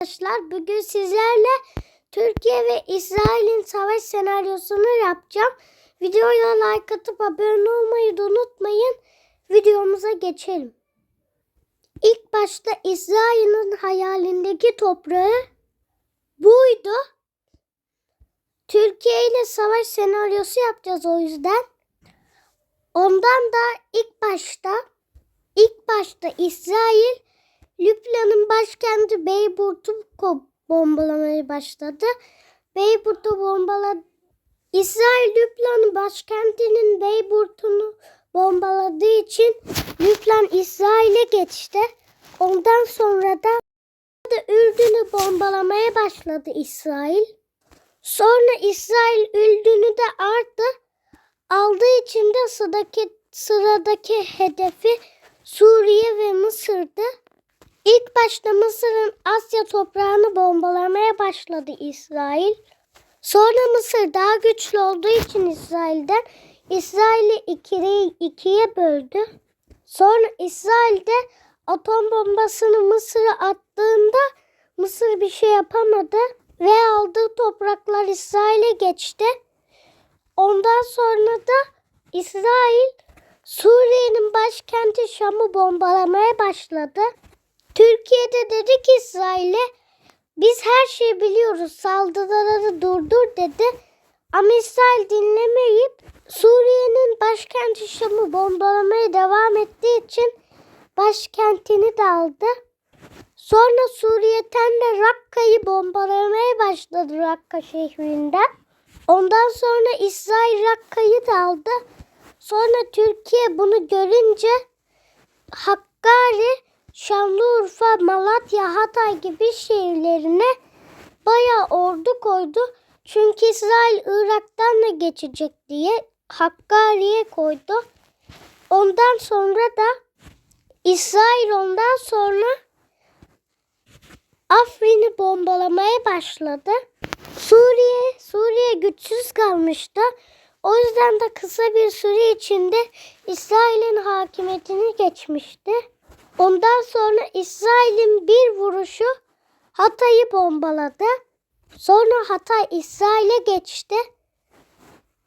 arkadaşlar. Bugün sizlerle Türkiye ve İsrail'in savaş senaryosunu yapacağım. Videoya like atıp abone olmayı da unutmayın. Videomuza geçelim. İlk başta İsrail'in hayalindeki toprağı buydu. Türkiye ile savaş senaryosu yapacağız o yüzden. Ondan da ilk başta ilk başta İsrail Lübnan'ın başkenti Beyrut'u bombalamaya başladı. Beyrut'u bombaladı. İsrail Lübnan'ın başkentinin Beyrut'unu bombaladığı için Lübnan İsrail'e geçti. Ondan sonra da Ürdün'ü bombalamaya başladı İsrail. Sonra İsrail Ürdün'ü de arttı. Aldığı için de sıradaki, sıradaki hedefi Suriye ve Mısır'dı. İlk başta Mısır'ın Asya toprağını bombalamaya başladı İsrail. Sonra Mısır daha güçlü olduğu için İsrail'den İsrail'i ikiye, ikiye böldü. Sonra İsrail'de atom bombasını Mısır'a attığında Mısır bir şey yapamadı ve aldığı topraklar İsrail'e geçti. Ondan sonra da İsrail Suriye'nin başkenti Şam'ı bombalamaya başladı. Türkiye'de dedi ki İsrail'e biz her şeyi biliyoruz saldırıları durdur dedi. Ama İsrail dinlemeyip Suriye'nin başkenti Şam'ı bombalamaya devam ettiği için başkentini de aldı. Sonra Suriye'den de Rakka'yı bombalamaya başladı Rakka şehrinden. Ondan sonra İsrail Rakka'yı da aldı. Sonra Türkiye bunu görünce Hakkari, Şanlıurfa, Malatya, Hatay gibi şehirlerine bayağı ordu koydu. Çünkü İsrail Irak'tan da geçecek diye Hakkari'ye koydu. Ondan sonra da İsrail ondan sonra Afrin'i bombalamaya başladı. Suriye, Suriye güçsüz kalmıştı. O yüzden de kısa bir süre içinde İsrail'in hakimiyetini geçmişti. Ondan sonra İsrail'in bir vuruşu Hatay'ı bombaladı. Sonra Hatay İsrail'e geçti.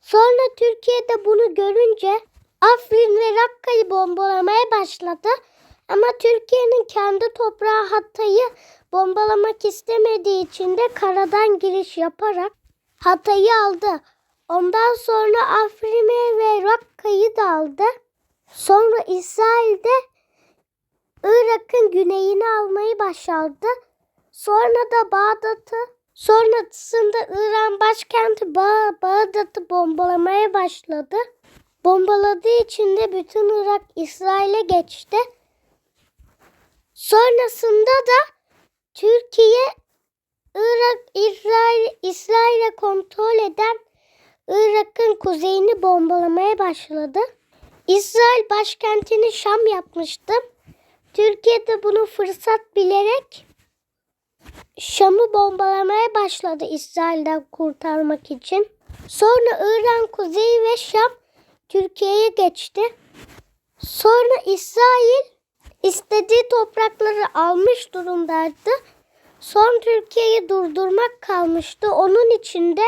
Sonra Türkiye'de bunu görünce Afrin ve Rakka'yı bombalamaya başladı. Ama Türkiye'nin kendi toprağı Hatay'ı bombalamak istemediği için de karadan giriş yaparak Hatay'ı aldı. Ondan sonra Afrin'i ve Rakka'yı da aldı. Sonra İsrail'de Irak'ın güneyini almayı başardı. Sonra da Bağdat'ı, sonrasında İran başkenti ba Bağdat'ı bombalamaya başladı. Bombaladığı için de bütün Irak İsrail'e geçti. Sonrasında da Türkiye Irak İsrail İsrail'e kontrol eden Irak'ın kuzeyini bombalamaya başladı. İsrail başkentini Şam yapmıştı. Türkiye de bunu fırsat bilerek Şam'ı bombalamaya başladı İsrail'den kurtarmak için. Sonra İran kuzeyi ve Şam Türkiye'ye geçti. Sonra İsrail istediği toprakları almış durumdaydı. Son Türkiye'yi durdurmak kalmıştı. Onun için de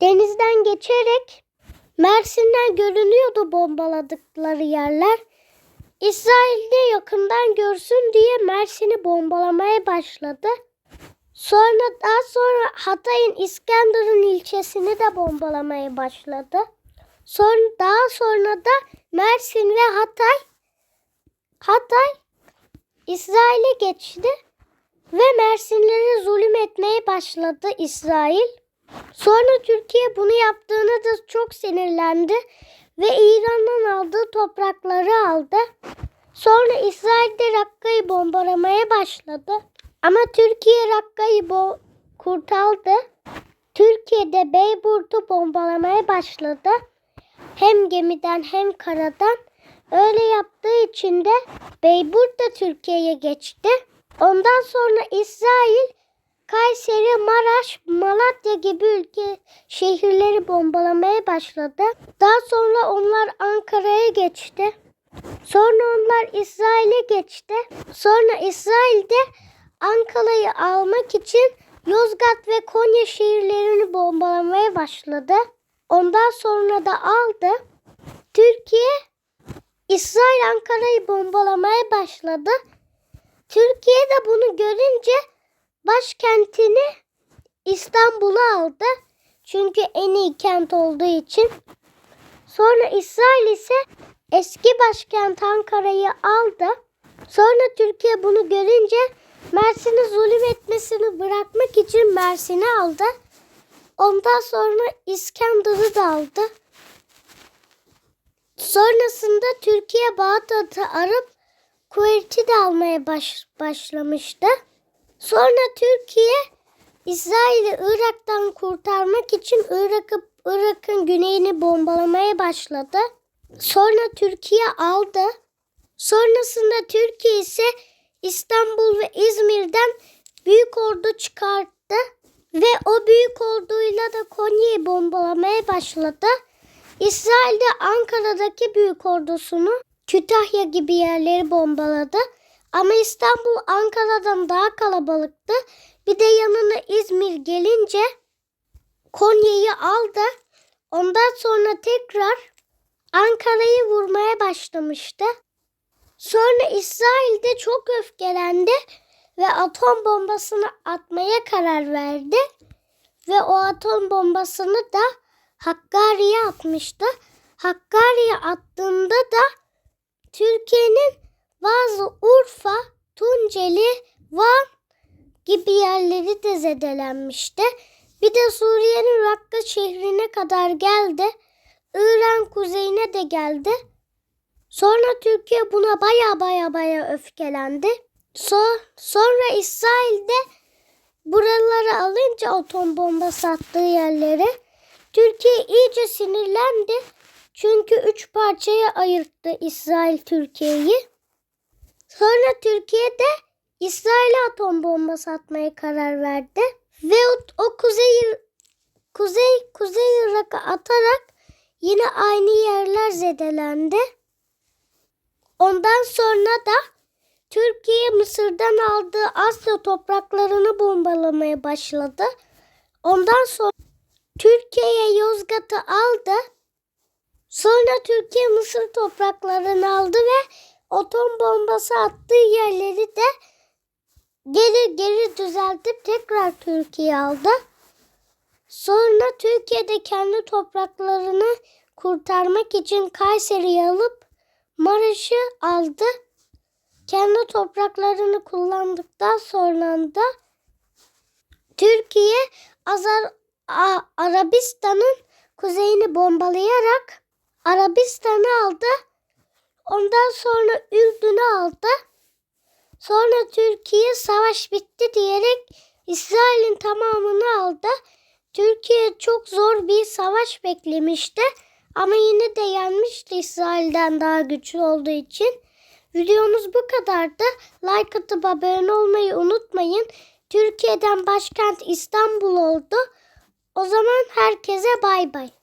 denizden geçerek Mersin'den görünüyordu bombaladıkları yerler. İsrail de yakından görsün diye Mersin'i bombalamaya başladı. Sonra daha sonra Hatay'ın İskenderun ilçesini de bombalamaya başladı. Sonra daha sonra da Mersin ve Hatay Hatay İsrail'e geçti ve Mersinlere zulüm etmeye başladı İsrail. Sonra Türkiye bunu yaptığına da çok sinirlendi ve İran'dan aldığı toprakları aldı. Sonra İsrail de Rakka'yı bombalamaya başladı. Ama Türkiye Rakka'yı kurtardı. Türkiye de Beyrut'u bombalamaya başladı. Hem gemiden hem karadan. Öyle yaptığı için de Beyrut da Türkiye'ye geçti. Ondan sonra İsrail Kayseri, Maraş, Malatya gibi ülke şehirleri bombalamaya başladı. Daha sonra onlar Ankara'ya geçti. Sonra onlar İsrail'e geçti. Sonra İsrail'de Ankara'yı almak için Yozgat ve Konya şehirlerini bombalamaya başladı. Ondan sonra da aldı. Türkiye İsrail Ankara'yı bombalamaya başladı. Türkiye de bunu görünce başkentini İstanbul'a aldı. Çünkü en iyi kent olduğu için. Sonra İsrail ise eski başkent Ankara'yı aldı. Sonra Türkiye bunu görünce Mersin'e zulüm etmesini bırakmak için Mersin'i aldı. Ondan sonra İskender'i de aldı. Sonrasında Türkiye Bağdat'ı arıp Kuveyt'i de almaya baş, başlamıştı. Sonra Türkiye İsrail'i Irak'tan kurtarmak için Irak'ı Irak'ın güneyini bombalamaya başladı. Sonra Türkiye aldı. Sonrasında Türkiye ise İstanbul ve İzmir'den büyük ordu çıkarttı ve o büyük orduyla da Konya'yı bombalamaya başladı. İsrail de Ankara'daki büyük ordusunu Kütahya gibi yerleri bombaladı. Ama İstanbul Ankara'dan daha kalabalıktı. Bir de yanına İzmir gelince Konya'yı aldı. Ondan sonra tekrar Ankara'yı vurmaya başlamıştı. Sonra İsrail de çok öfkelendi ve atom bombasını atmaya karar verdi. Ve o atom bombasını da Hakkari'ye atmıştı. Hakkari'ye attığında da Türkiye'nin bazı Urfa, Tunceli, Van gibi yerleri de zedelenmişti. Bir de Suriye'nin Rakka şehrine kadar geldi. İran kuzeyine de geldi. Sonra Türkiye buna baya baya baya öfkelendi. So- sonra İsrail de buraları alınca atom bombası attığı yerlere Türkiye iyice sinirlendi. Çünkü üç parçaya ayırttı İsrail Türkiye'yi. Sonra Türkiye de İsrail'e atom bombası atmaya karar verdi. Ve o, o kuzey kuzey kuzey Irak'a atarak yine aynı yerler zedelendi. Ondan sonra da Türkiye Mısır'dan aldığı Asya topraklarını bombalamaya başladı. Ondan sonra Türkiye Yozgat'ı aldı. Sonra Türkiye Mısır topraklarını aldı ve atom bombası attığı yerleri de geri geri düzeltip tekrar Türkiye aldı. Sonra Türkiye'de kendi topraklarını kurtarmak için Kayseri'yi alıp Maraş'ı aldı. Kendi topraklarını kullandıktan sonra da Türkiye Azar Arabistan'ın kuzeyini bombalayarak Arabistan'ı aldı. Ondan sonra Ürdün'ü aldı. Sonra Türkiye savaş bitti diyerek İsrail'in tamamını aldı. Türkiye çok zor bir savaş beklemişti. Ama yine de yenmişti İsrail'den daha güçlü olduğu için. Videomuz bu kadardı. Like atıp abone olmayı unutmayın. Türkiye'den başkent İstanbul oldu. O zaman herkese bay bay.